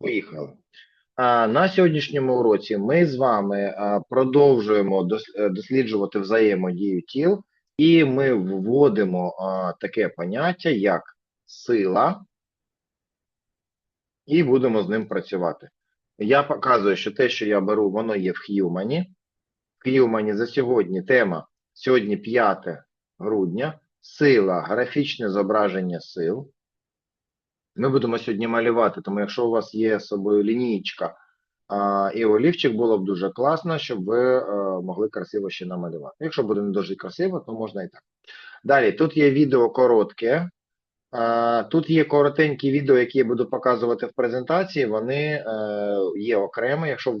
Поїхали. На сьогоднішньому уроці ми з вами продовжуємо е, досліджувати взаємодію тіл, і ми вводимо таке поняття, як сила, і будемо з ним працювати. Я показую, що те, що я беру, воно є в Х'юмані. В Х'юмані за сьогодні тема сьогодні 5 грудня. Сила, графічне зображення сил. Ми будемо сьогодні малювати, тому якщо у вас є з собою лінійка і олівчик, було б дуже класно, щоб ви е, могли красиво ще намалювати. Якщо буде не дуже красиво, то можна і так. Далі, тут є відео коротке. Тут є коротенькі відео, які я буду показувати в презентації. Вони е, є окремо, якщо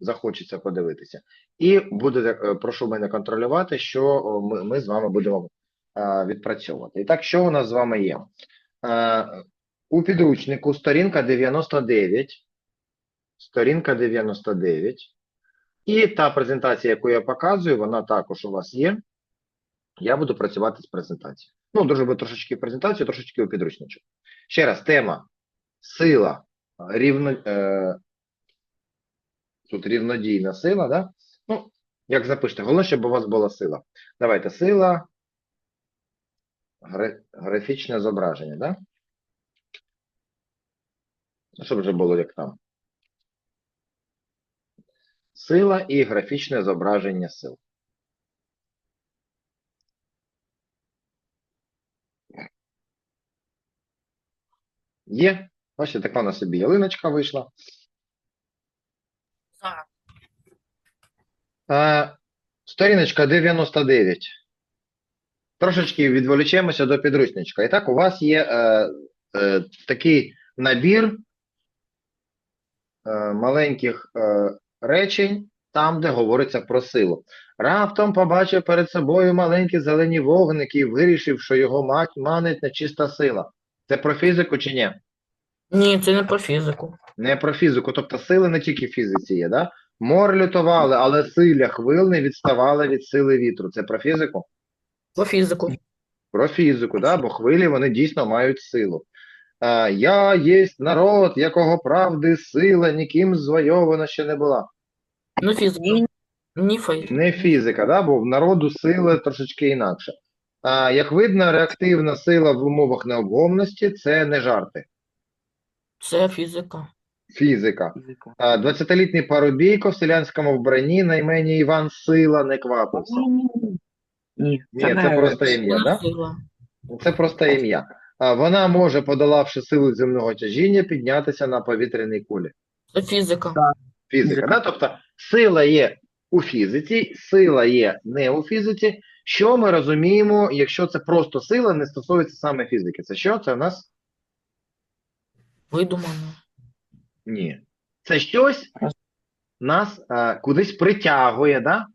захочеться подивитися. І будете, е, прошу мене контролювати, що ми, ми з вами будемо відпрацьовувати. І так, що у нас з вами є? У підручнику сторінка 99, сторінка 99, і та презентація, яку я показую, вона також у вас є. Я буду працювати з презентацією. Ну, дуже би трошечки презентацію, трошечки у підручничок. Ще раз, тема сила, рівно, е, тут рівнодійна сила, да? Ну, як запишете, головне, щоб у вас була сила. Давайте, сила, графічне зображення, да? Ну, Щоб вже було як там. Сила і графічне зображення сил. Є. Бачите, така на собі ялиночка вийшла. Зараз. Е, сторіночка 99. Трошечки відволічемося до підручничка. І так, у вас є е, е, такий набір маленьких е, речень, там, де говориться про силу. Раптом побачив перед собою маленькі зелені вогники і вирішив, що його мать манить нечиста сила. Це про фізику чи ні? Ні, це не про фізику. Не про фізику, тобто сили не тільки в фізиці є, да? Море лютували, але силя хвил не відставали від сили вітру. Це про фізику? Про фізику. Про фізику, да? бо хвилі вони дійсно мають силу. А, я єсть народ, якого правди сила ніким звойована ще не була. Ну, фізика. Ні, фізика. Не фізика, да? бо в народу сила трошечки інакше. А, як видно, реактивна сила в умовах необгомності це не жарти. Це фізика. Фізика. А, 20-літній парубійко в селянському вбранні на імені Іван Сила не квапився. Ні, Ні, це просто ім'я, Вона да? Це просто ім'я. Вона може, подолавши силу земного тяжіння, піднятися на повітряній кулі. Це фізика. Фізика, Фізика. да? Тобто сила є у фізиці, сила є не у фізиці. Що ми розуміємо, якщо це просто сила, не стосується саме фізики? Це що? Це у нас? Видумано. Ні. Це щось нас а, кудись притягує, да?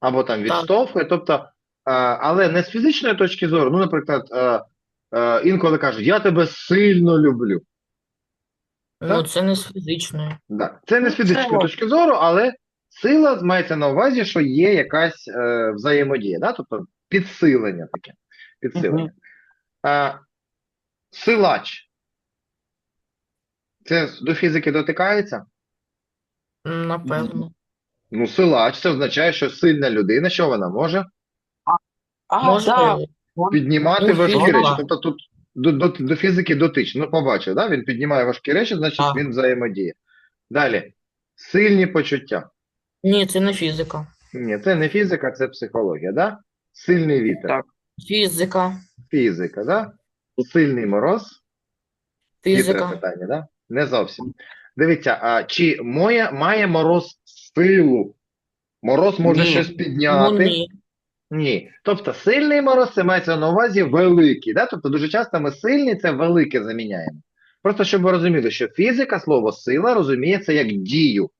Або там відштовхує. Тобто, а, але не з фізичної точки зору. Ну, наприклад, а, а, інколи кажуть, я тебе сильно люблю. Ну, Так. це не з фізичної. Да. Це не з Ну, фізичної точки зору, але сила мається на увазі, що є якась е, взаємодія, да? тобто підсилення таке. Підсилення. Мгм. А, силач. Це до фізики дотикається? Напевно. Ну, силач, це означає, що сильна людина, що вона може? А, Може, да. Піднімати Ну, важкі речі. Тобто тут до, до, до фізики дотично. Ну, побачив, да? він піднімає важкі речі, значить Так. він взаємодіє. Далі. Сильні почуття. Ні, це не фізика. Ні, це не фізика, це психологія, да? Сильний вітер. Так. Фізика. Фізика, да? Сильний мороз. Фізика. питання, да? Не зовсім. Дивіться, а чи моє, має мороз силу? Мороз може Ні. щось Ну, підняти? ні. Ні. Тобто сильний мороз це мається на увазі великий. Да? Тобто дуже часто ми сильний це велике заміняємо. Просто щоб ви розуміли, що фізика, слово сила розуміється як дію.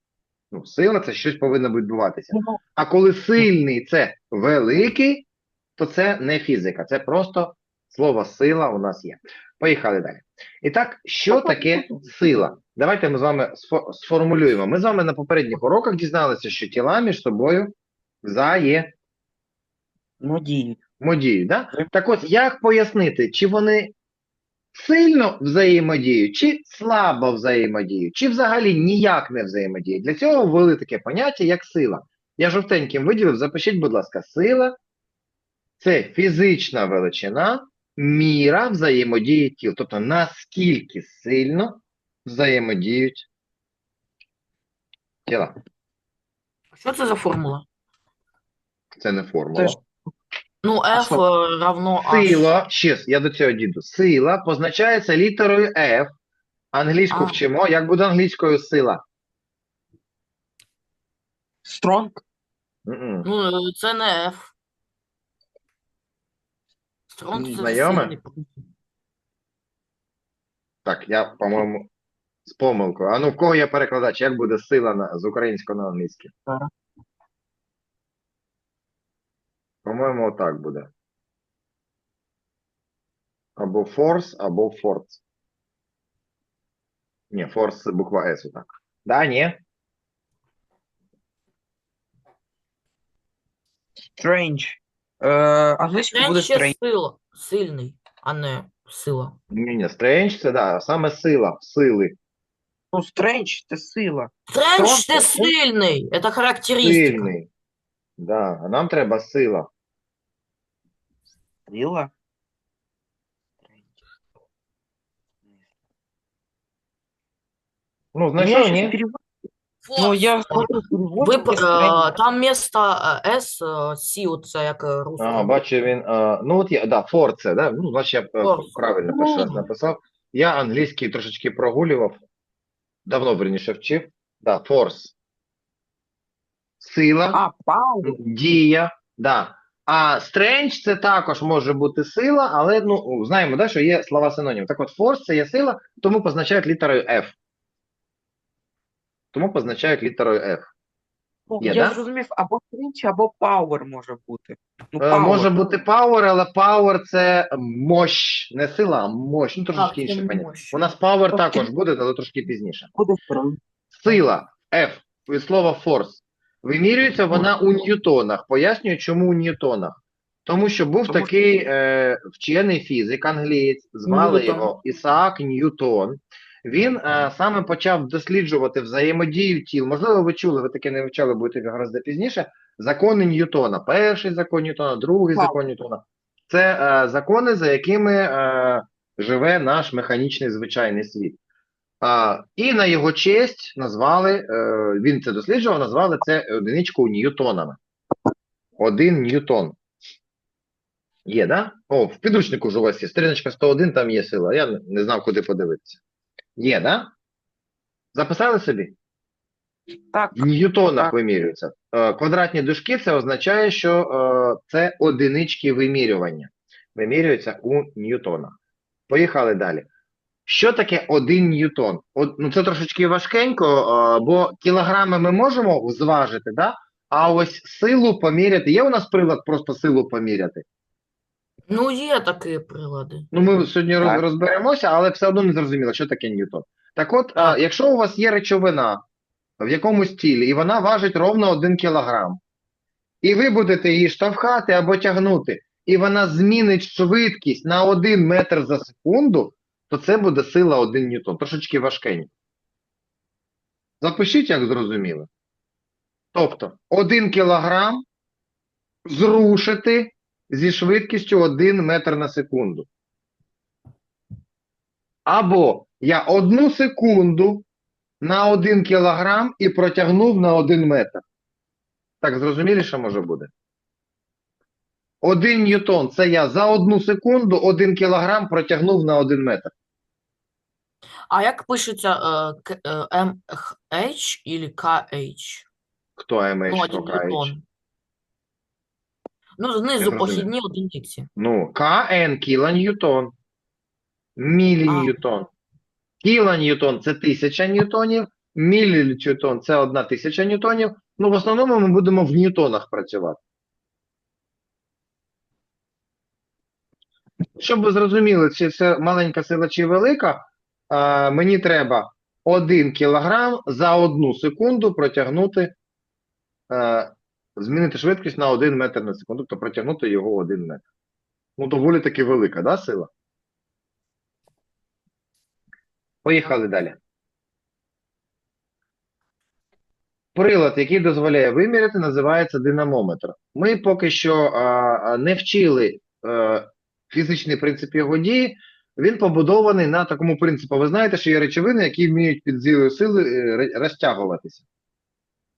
Ну, сила це щось повинно відбуватися. Ну, А коли сильний це великий, то це не фізика, це просто слово сила у нас є. Поїхали далі. І так, що таке сила? Давайте ми з вами сформулюємо. Ми з вами на попередніх уроках дізналися, що тіла між собою взаємодіють. Ну, діють. Да? Так от, як пояснити, чи вони сильно взаємодіють, чи слабо взаємодіють, чи взагалі ніяк не взаємодіють. Для цього ввели таке поняття, як сила. Я жовтеньким виділив, запишіть, будь ласка, сила це фізична величина, міра взаємодії тіл. Тобто, наскільки сильно взаємодіють тіла. Що це за формула? Це не формула. Теж. Ну, F що? е, равно H. Сила, ще я до цього діду. Сила позначається літерою F. Англійську А. вчимо. Як буде англійською сила? Strong. М-м. Ну, е, це не F. Стронг це Знайоме? сильний. Так, я, по-моєму, з помилкою. А ну, в кого є перекладач? Як буде сила на, з українського на англійське? Зараз. По-моєму, отак буде. Або force, або force. Ні, force буква S отак. Да, ні? Strange. Е, англійською буде Стрендж ще strange. сила. Сильний, а не сила. Ні, ні, strange це, да, саме сила, сили. Ну, strange це сила. Стрендж Стронг це це- сильний. Це характеристика. Сильний. Да, а нам треба сила. Сила. Ну, Ну, перевод- Форс. Ну, я смотрю Ви, і п- strange. е, там вместо е, S, е, C, оце як е, русского. бачу він. А, ну, от я, да, force, да? Ну, значить, я е, Force. правильно перший раз Ну. написав. Я англійський трошечки прогулював. Давно, верніше, вчив. Да, force. Сила. А, power. Дія, да. А strange це також може бути сила, але ну, знаємо, да, що є слова синонім. Так от force це є сила, тому позначають літерою F. Тому позначають літерою F. Ну, Є, я да? зрозумів, або strange, або power може бути. Ну, Е, power. може бути power, але power це мощ, не сила, а мощ. Ну, трошечки це інше поняття. мощ. У нас power Тобто- також буде, але трошки пізніше. Буде. Сила F від слова force. Вимірюється вона у ньютонах. Пояснюю, чому у ньютонах. Тому що був Тому такий е, вчений фізик, англієць, звали Ньютон. його Ісаак Ньютон. Він е, саме почав досліджувати взаємодію тіл. Можливо, ви чули, ви таке не вивчали, будете гораздо пізніше. Закони Ньютона. Перший закон Ньютона, другий Так. закон Ньютона. Це е, закони, за якими е, живе наш механічний звичайний світ. А, і на його честь назвали, е, він це досліджував, назвали це одиничку ньютонами. Один ньютон. Є, да? О, в підручнику ж у вас є. Сторіночка 101, там є сила. Я не- знав, куди подивитися. Є, да? Записали собі? Так, В ньютонах Так. вимірюються. Е, Квадратні дужки це означає, що е, це одинички вимірювання. Вимірюються у ньютонах. Поїхали далі. Що таке 1 ньютон? От, ну це трошечки важкенько, бо кілограми ми можемо зважити, да? а ось силу поміряти. Є у нас прилад просто силу поміряти? Ну, є такі прилади. Ну, ми сьогодні Так. розберемося, але все одно не зрозуміло, що таке ньютон. Так от, Так. якщо у вас є речовина в якомусь тілі, і вона важить ровно 1 кілограм, і ви будете її штовхати або тягнути, і вона змінить швидкість на 1 метр за секунду, то це буде сила 1 ньютон. Трошечки важкенько. Запишіть, як зрозуміло. Тобто, 1 кілограм зрушити зі швидкістю 1 метр на секунду. Або я одну секунду на 1 кілограм і протягнув на 1 метр. Так зрозуміліше може буде? 1 ньютон це я за одну секунду 1 кілограм протягнув на 1 метр. А як пишеться е, е, MH или KH? Хто Ну, MH, один хто ньютон. Ну, знизу зрозумів. похідні одиниці. Ну, КН кілоньютон. Міліньютон. Кілоньютон це 1000 ньютонів, міліньютон це 1000 ньютонів. Ну, в основному ми будемо в ньютонах працювати. Щоб ви зрозуміли, чи це маленька сила чи велика, а, мені треба 1 кілограм за одну секунду протягнути, е, змінити швидкість на 1 метр на секунду, тобто протягнути його 1 метр. Ну, доволі таки велика, да, сила? Поїхали далі. Прилад, який дозволяє виміряти, називається динамометр. Ми поки що а, а, не вчили е, фізичний принцип його дії. Він побудований на такому принципі. Ви знаєте, що є речовини, які вміють під зілою сили е, розтягуватися.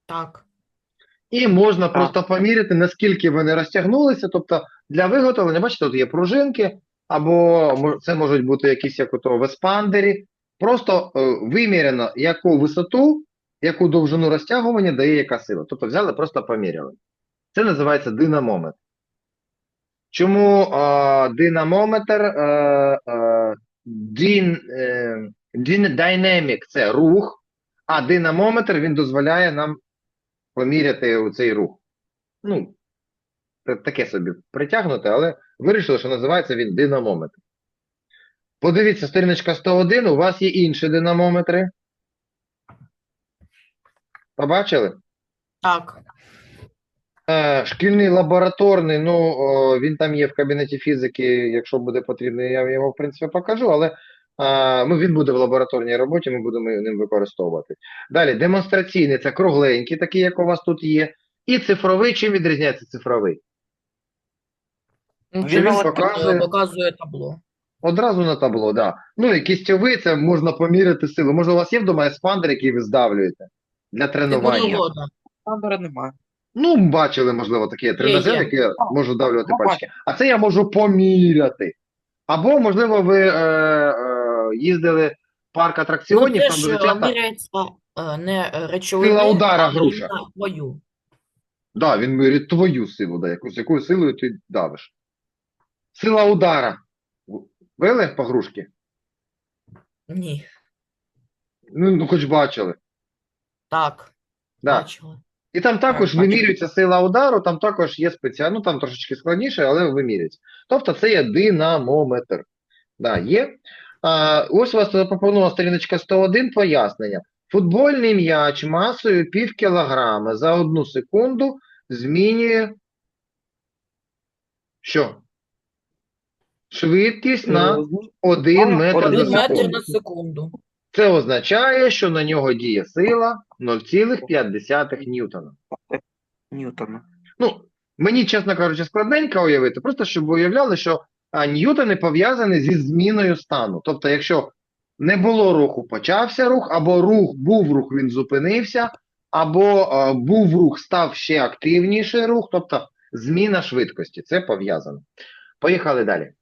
Так. І можна просто поміряти, наскільки вони розтягнулися. Тобто для виготовлення, бачите, тут є пружинки, або це можуть бути якісь як ото в еспандері. Просто е, виміряно, яку висоту, яку довжину розтягування дає яка сила. Тобто взяли, просто поміряли. Це називається динамометр. Чому е, динамометр е, е, дін, е, дін, dynamic – це рух, а динамометр він дозволяє нам поміряти цей рух. Ну, таке собі притягнуте, але вирішили, що називається він динамометр. Подивіться, сторіночка 101, у вас є інші динамометри. Побачили? Так. Е, шкільний лабораторний, ну, він там є в кабінеті фізики, якщо буде потрібно, я його, в принципі, покажу, але е, ну, він буде в лабораторній роботі, ми будемо ним використовувати. Далі, демонстраційний, це кругленький, такий, як у вас тут є. І цифровий, чим відрізняється цифровий? Ну, він показує? показує табло. Одразу на табло, да. Ну і кістьовий, це можна поміряти силу. Може, у вас є вдома еспандер, який ви здавлюєте для тренування? Типу Андера немає. Ну, бачили, можливо, таке тренажер, є. який може давлювати Ну, пальчики. А це я можу поміряти. Або, можливо, ви е, е, їздили в парк Ну, атракціонів, це там дуже часто. міряється е, не речовини, Сила удара а груша. іменно твою. Да, він міряє твою силу, да, якусь, якою силою ти давиш. Сила удара. Били по грушки? Ні. Ну, ну, хоч бачили. Так, Да. бачила. І там також вимірюється сила удару, там також є спеціально, ну там трошечки складніше, але вимірюється. Тобто це є динамометр. Да, є. А, ось у вас запропонована сторіночка 101 пояснення. Футбольний м'яч масою пів кілограма за одну секунду змінює що? Швидкість на 1 метр один Один метр на секунду. Це означає, що на нього діє сила 0,5 ньютона. Ньютона. Ну, мені, чесно кажучи, складненько уявити, просто щоб ви уявляли, що а, ньютони пов'язані зі зміною стану. Тобто, якщо не було руху, почався рух, або рух був рух, він зупинився, або а, був рух, став ще активніший рух, тобто зміна швидкості. Це пов'язано. Поїхали далі.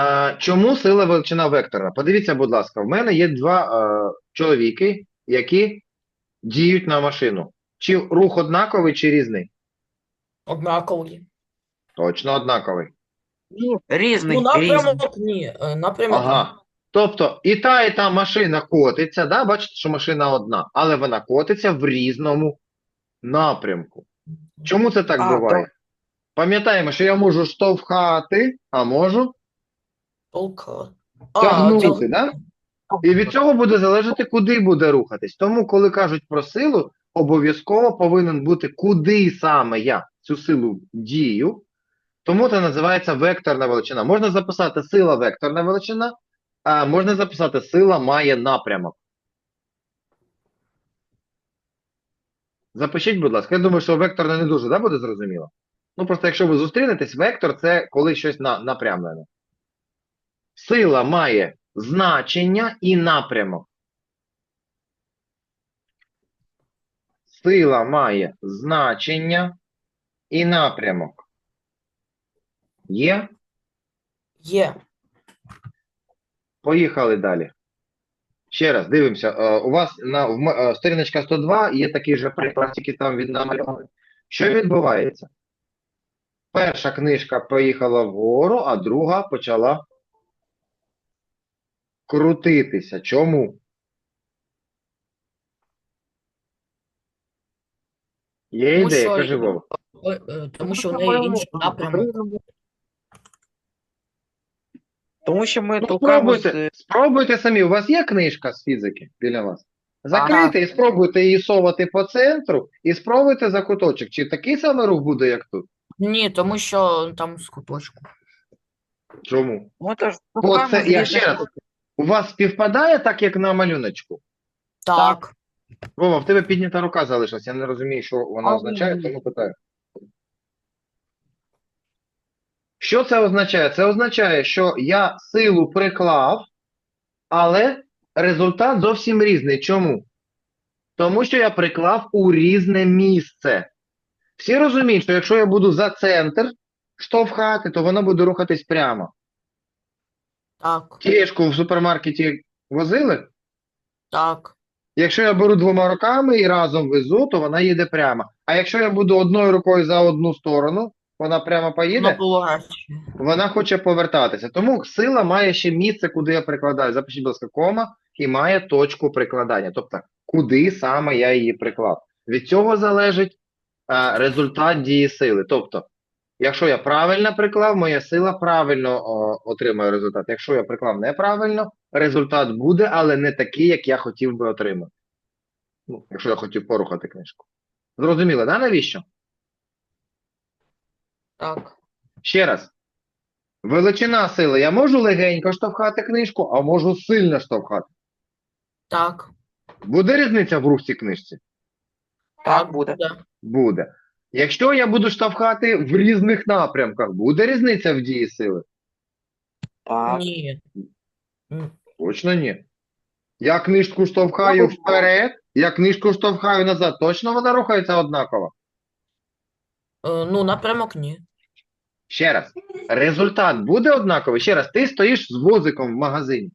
А, чому сила величина векторна? Подивіться, будь ласка, в мене є два а, чоловіки, які діють на машину. Чи рух однаковий, чи різний? Однакові. Точно однаковий. Різний, Ну, різний. напрямок ні. е, Напрямок. Ага. Тобто і та, і та машина котиться, да? Бачите, що машина одна, але вона котиться в різному напрямку. Чому це так А, буває? Пам'ятаємо, що я можу штовхати, а можу Толка. Тягнути, да? І від цього буде залежати, куди буде рухатись. Тому, коли кажуть про силу, обов'язково повинен бути, куди саме я цю силу дію. Тому це називається векторна величина. Можна записати сила векторна величина, а можна записати сила має напрямок. Запишіть, будь ласка. Я думаю, що векторна не дуже да, буде зрозуміло. Ну, просто якщо ви зустрінетесь, вектор це коли щось на, напрямлене. Сила має значення і напрямок. Сила має значення і напрямок. Є? Є. Поїхали далі. Ще раз дивимося. Е, У вас на в е, сторіночка 102 є такий же приклад, тільки там він намальований. Що відбувається? Перша книжка поїхала вгору, а друга почала крутитися. Чому? Є Тому ідея, що- кажи Вова. Е, е, Тому що в неї інший напрямок. Тому що ми Ну, толкаємо з... спробуйте, спробуйте самі. У вас є книжка з фізики біля вас? Закрийте і спробуйте її совати по центру і спробуйте за куточок. Чи такий самий рух буде, як тут? Ні, тому що там з куточку. Чому? Ми теж толкаємо це, з я різних ще раз. У вас співпадає так, як на малюночку? Так. Вова, в тебе піднята рука залишилась. Я не розумію, що вона А, означає, ні. тому питаю. Що це означає? Це означає, що я силу приклав, але результат зовсім різний. Чому? Тому що я приклав у різне місце. Всі розуміють, що якщо я буду за центр штовхати, то воно буде рухатись прямо. Так. Тележку в супермаркеті возили? Так. Якщо я беру двома руками і разом везу, то вона їде прямо. А якщо я буду одною рукою за одну сторону, вона прямо поїде, поворачує. вона хоче повертатися. Тому сила має ще місце, куди я прикладаю. Запишіть, будь ласка, кома, і має точку прикладання. Тобто, куди саме я її приклав. Від цього залежить е, результат дії сили. Тобто, якщо я правильно приклав, моя сила правильно о, отримує результат. Якщо я приклав неправильно, результат буде, але не такий, як я хотів би отримати. Ну, якщо я хотів порухати книжку. Зрозуміло, да, навіщо? Так. Ще раз. Величина сили. Я можу легенько штовхати книжку, а можу сильно штовхати. Так. Буде різниця в рухці книжці? Так буде. Буде. Якщо я буду штовхати в різних напрямках, буде різниця в дії сили? Так. Ні. Точно ні. Я книжку штовхаю вперед, я книжку штовхаю назад. Точно вона рухається однаково? е, Ну, напрямок ні. Ще раз. Результат буде однаковий? Ще раз, ти стоїш з возиком в магазині.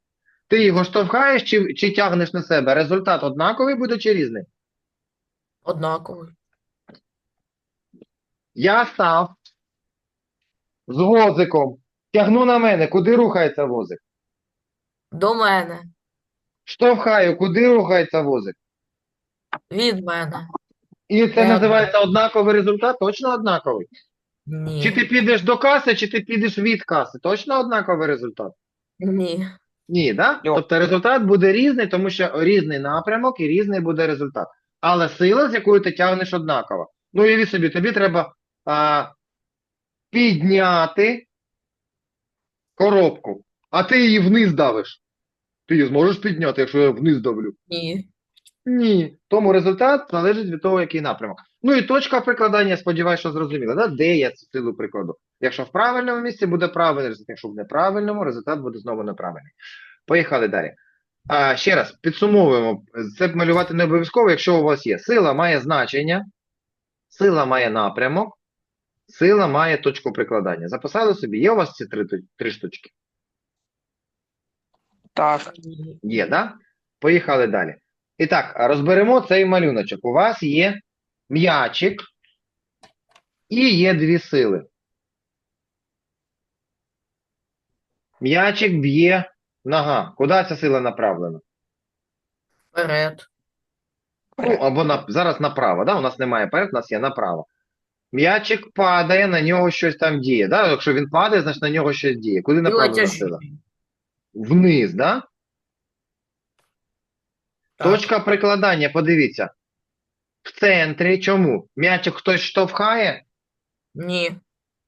Ти його штовхаєш чи, чи тягнеш на себе? Результат однаковий буде чи різний? Однаковий. Я став з возиком. Тягну на мене, куди рухається возик? До мене. Штовхаю, куди рухається возик? Від мене. І це Е, називається однаковий результат? Точно однаковий? Ні. Чи ти підеш до каси, чи ти підеш від каси? Точно однаковий результат? Ні. Ні, да? Йо. Тобто результат буде різний, тому що різний напрямок і різний буде результат. Але сила, з якою ти тягнеш, однакова. Ну, уяви собі, тобі треба а, підняти коробку, а ти її вниз давиш. Ти її зможеш підняти, якщо я вниз давлю? Ні. Ні. Тому результат залежить від того, який напрямок. Ну і точка прикладання, я сподіваюся, що зрозуміла, да? де я цю силу прикладу. Якщо в правильному місці буде правильний результат, якщо в неправильному, результат буде знову неправильний. Поїхали далі. А, ще раз, підсумовуємо. Це малювати не обов'язково, якщо у вас є. Сила має значення, сила має напрямок, сила має точку прикладання. Записали собі, є у вас ці три, три штучки? Так. Є, да? Поїхали далі. І так, розберемо цей малюночок. У вас є м'ячик і є дві сили. М'ячик б'є нога. Куди ця сила направлена? Вперед. Ну, або на, зараз направо, да? У нас немає перед, у нас є направо. М'ячик падає, на нього щось там діє. Да? Якщо він падає, значить на нього щось діє. Куди направлена сила? Вниз, да? Так. Точка прикладання, подивіться. В центрі чому? М'ячик хтось штовхає? Ні.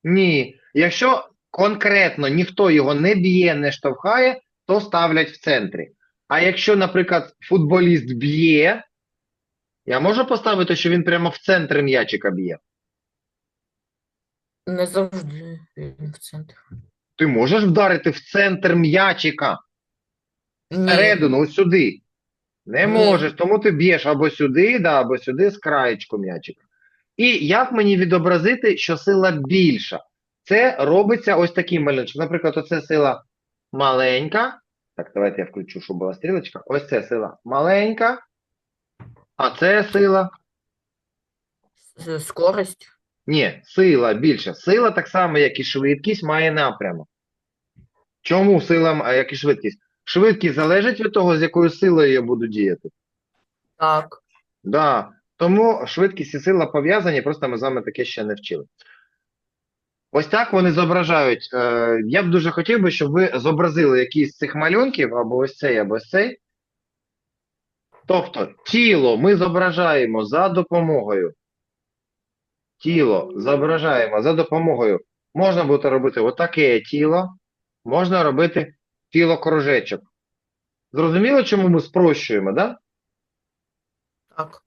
Ні. Якщо конкретно ніхто його не б'є, не штовхає, то ставлять в центрі. А якщо, наприклад, футболіст б'є, я можу поставити, що він прямо в центр м'ячика б'є. Не завжди він в центрі. Ти можеш вдарити в центр м'ячика, Ні. всередину, ось сюди. Не Ні. можеш, тому ти б'єш або сюди, да, або сюди з краєчку м'ячика. І як мені відобразити, що сила більша? Це робиться ось таким малюночком. Наприклад, оце сила маленька. Так, давайте я включу, щоб була стрілочка. Ось це сила маленька, а це сила. Скорость. Ні, сила більша. Сила так само, як і швидкість, має напрямок. Чому сила, а як і швидкість? Швидкість залежить від того, з якою силою я буду діяти. Так. Да. Тому швидкість і сила пов'язані, просто ми з вами таке ще не вчили. Ось так вони зображають. Е, я б дуже хотів би, щоб ви зобразили якийсь з цих малюнків, або ось цей, або ось цей. Тобто, тіло ми зображаємо за допомогою. Тіло зображаємо за допомогою. Можна буде робити отаке тіло, можна робити тіло кружечок. Зрозуміло, чому ми спрощуємо, да? Так.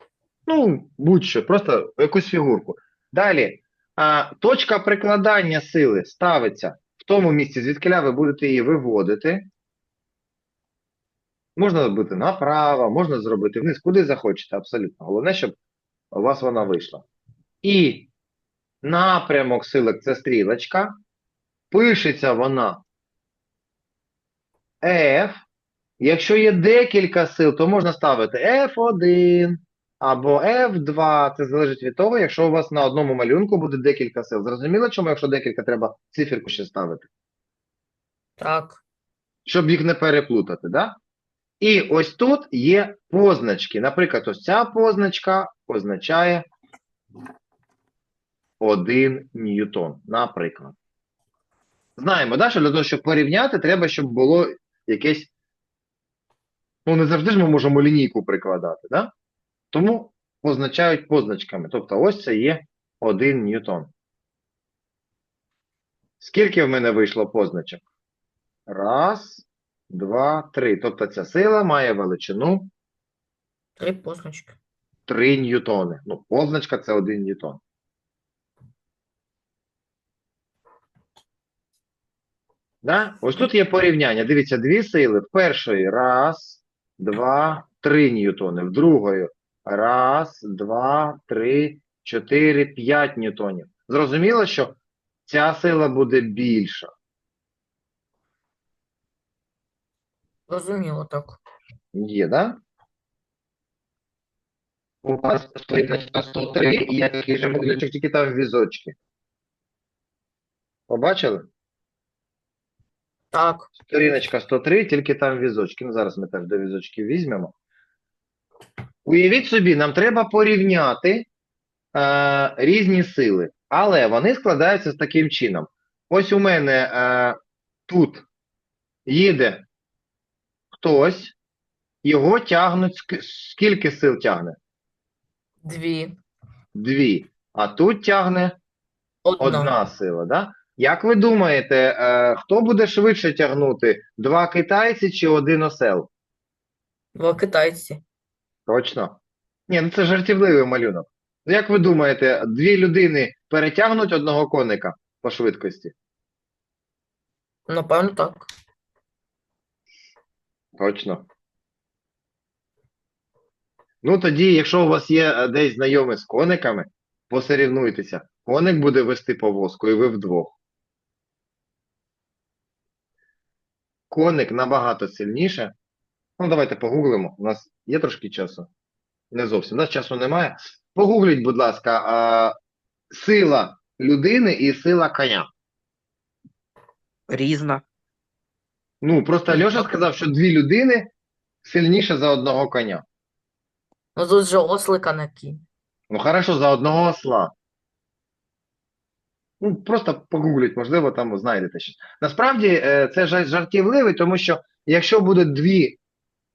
Ну, будь-що, просто якусь фігурку. Далі, а, точка прикладання сили ставиться в тому місці, звідкиля ви будете її виводити. Можна зробити направо, можна зробити вниз, куди захочете, абсолютно. Головне, щоб у вас вона вийшла. І напрямок силок це стрілочка. Пишеться вона F. Якщо є декілька сил, то можна ставити F1 або F2. Це залежить від того, якщо у вас на одному малюнку буде декілька сил. Зрозуміло, чому, якщо декілька, треба циферку ще ставити? Так. щоб їх не переплутати, да? І ось тут є позначки. Наприклад, ось ця позначка означає 1 ньютон, наприклад. Знаємо, да, що для того, щоб порівняти, треба, щоб було якесь. Ну, не завжди ж ми можемо лінійку прикладати, да? Тому позначають позначками. Тобто, ось це є 1 ньютон. Скільки в мене вийшло позначок? Раз, два, три. Тобто ця сила має величину Три позначки. 3 ньютони. Ну, позначка це 1 ньютон. Да? Ось тут є порівняння. Дивіться, дві сили. В першої раз, два, три ньютони. В другої раз, два, три, чотири, п'ять ньютонів. Зрозуміло, що ця сила буде більша. Розуміло, так. Є, да? У вас стоїть на 103, і я такий же тільки там візочки. Побачили? Так. Сторіночка 103, тільки там візочки. Ну, зараз ми теж до візочків візьмемо. Уявіть собі, нам треба порівняти е, різні сили, але вони складаються з таким чином. Ось у мене е, тут їде хтось, його тягнуть, ск- скільки сил тягне? Дві. Дві. А тут тягне Одна. одна сила, да? Як ви думаєте, е, хто буде швидше тягнути? Два китайці чи один осел? Два китайці. Точно? Ні, ну це жартівливий малюнок. Як ви думаєте, дві людини перетягнуть одного коника по швидкості? Напевно, так. Точно. Ну тоді, якщо у вас є е, десь знайомі з кониками, посорівнуйтеся. Коник буде вести повозку, і ви вдвох. Коник набагато сильніше. Ну, давайте погуглимо. У нас є трошки часу. Не зовсім. У нас часу немає. Погугліть, будь ласка, а, сила людини і сила коня. Різна. Ну, просто Льоша сказав, що дві людини сильніше за одного коня. Ну тут же ослика на кінь. Ну, хорошо, за одного осла. Ну, просто погугліть, можливо, там знайдете щось. Насправді, е, це жар- жартівливий, тому що якщо будуть дві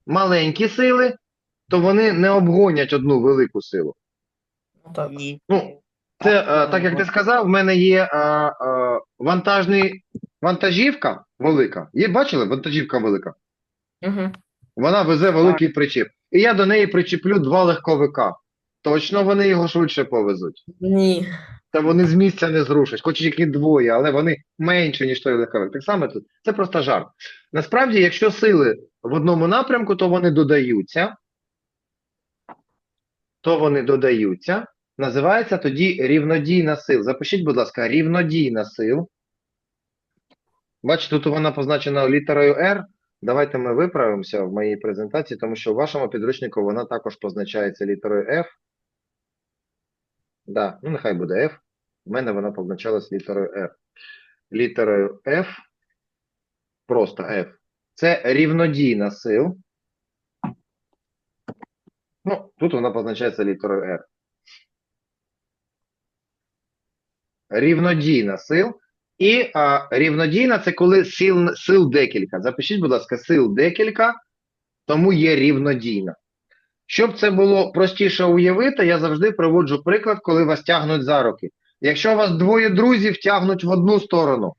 маленькі сили, то вони не обгонять одну велику силу. Ну, так. Ну, це, е, так як ти сказав, в мене є е, е, вантажний вантажівка велика. Є, бачили? Вантажівка велика. Угу. Вона везе великий причіп. І я до неї причеплю два легковика. Точно вони його швидше повезуть. Ні. Та вони з місця не зрушать, хоч їх і двоє, але вони менше, ніж той легковик. Так само тут. Це просто жарт. Насправді, якщо сили в одному напрямку, то вони додаються. То вони додаються. Називається тоді рівнодійна сил. Запишіть, будь ласка, рівнодійна сил. Бачите, тут вона позначена літерою R. Давайте ми виправимося в моїй презентації, тому що в вашому підручнику вона також позначається літерою F. Да, ну нехай буде F. У мене вона позначалась літерою F. Літерою F, просто F. Це рівнодійна сил. Ну, тут вона позначається літерою R. Рівнодійна сил. І а, рівнодійна це коли сил, сил декілька. Запишіть, будь ласка, сил декілька, тому є рівнодійна. Щоб це було простіше уявити, я завжди приводжу приклад, коли вас тягнуть за руки. Якщо вас двоє друзів тягнуть в одну сторону,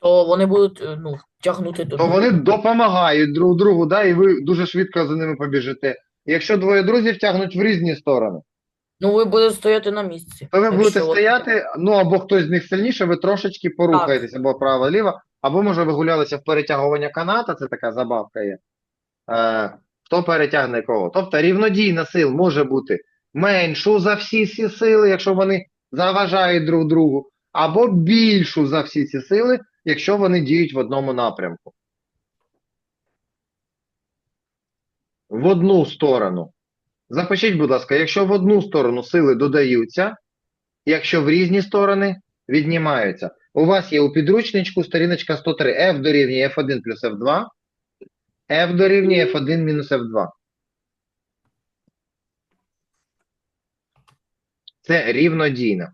То вони будуть е, ну, тягнути до То вони допомагають друг другу, да, і ви дуже швидко за ними побіжите. Якщо двоє друзів тягнуть в різні сторони, Ну, ви будете стояти на місці. то ви Якщо будете стояти, ну або хтось з них сильніше, ви трошечки порухаєтесь, або право-ліво, або може ви гулялися в перетягування каната, це така забавка є. Е, хто перетягне кого. Тобто рівнодійна сил може бути меншу за всі ці сили, якщо вони заважають друг другу, або більшу за всі ці сили, якщо вони діють в одному напрямку. В одну сторону. Запишіть, будь ласка, якщо в одну сторону сили додаються, якщо в різні сторони віднімаються. У вас є у підручничку сторіночка 103. F дорівнює F1 плюс F2. F дорівнює F1 мінус F2. Це рівнодійно.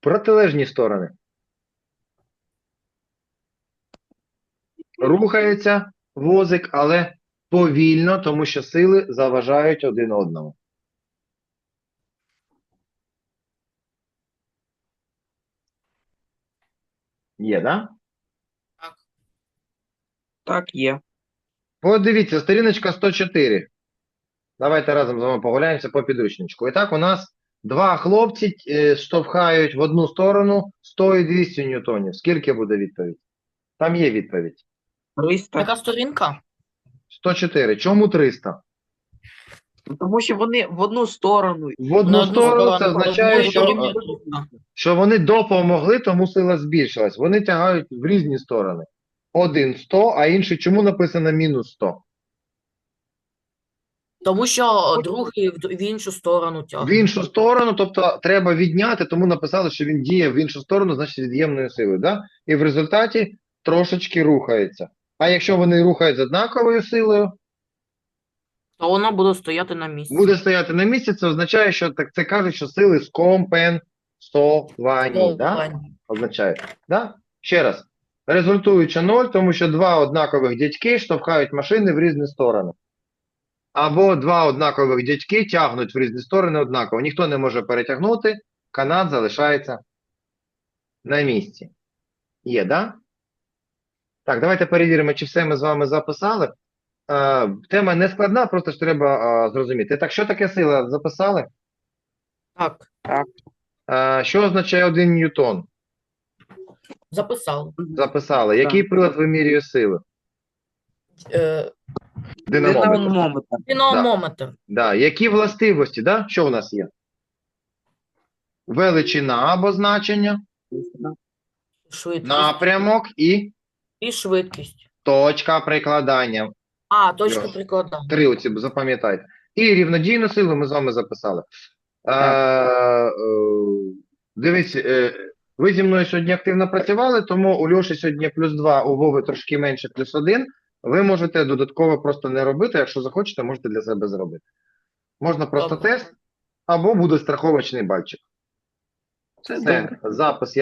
Протилежні сторони. Рухається возик, але повільно, тому що сили заважають один одному. Є, да? Так, є. Подивіться, сторіночка 104. Давайте разом з вами погуляємося по підручничку. І так, у нас два хлопці е, штовхають в одну сторону 100 і 200 ньютонів. Скільки буде відповідь? Там є відповідь. 300. Яка сторінка? 104. Чому 300? Ну, Тому що вони в одну сторону. В одну На одну сторону це означає, що, що вони допомогли, тому сила збільшилась. Вони тягають в різні сторони. Один 100, а інший чому написано мінус 100? Тому що другий в, в іншу сторону В тягне. іншу сторону, тобто треба відняти, тому написали, що він діє в іншу сторону, значить від'ємної сили. Да? І в результаті трошечки рухається. А якщо вони рухають з однаковою силою, То вона буде стояти на місці. буде стояти на місці, це означає, що так це кажуть, що сили скомпенсовані. Да? Означає. Да? Ще раз. Результуючи 0, тому що два однакових дядьки штовхають машини в різні сторони. Або два однакових дядьки тягнуть в різні сторони однаково. Ніхто не може перетягнути, канат залишається на місці. Є, да? Так, давайте перевіримо, чи все ми з вами записали. Е, тема не складна, просто ж треба е, зрозуміти. Так, що таке сила? Записали? Так, Е, що означає 1 ньютон? Записали. Записали. Який прилад вимірює сили? Е, Динамометр. Динамометр. динамометр. Да. Які властивості, да? Що у нас є? Величина або значення, Швидкість. напрямок і І швидкість. точка прикладання. А, точка прикладання. Три оці запам'ятайте. І рівнодійну силу ми з вами записали. Е, е, дивись, е, ви зі мною сьогодні активно працювали, тому у Льоші сьогодні плюс 2, у Вови трошки менше плюс 1. Ви можете додатково просто не робити, якщо захочете, можете для себе зробити. Можна просто Добре. тест, або буде страховочний бальчик. Це добре. запис я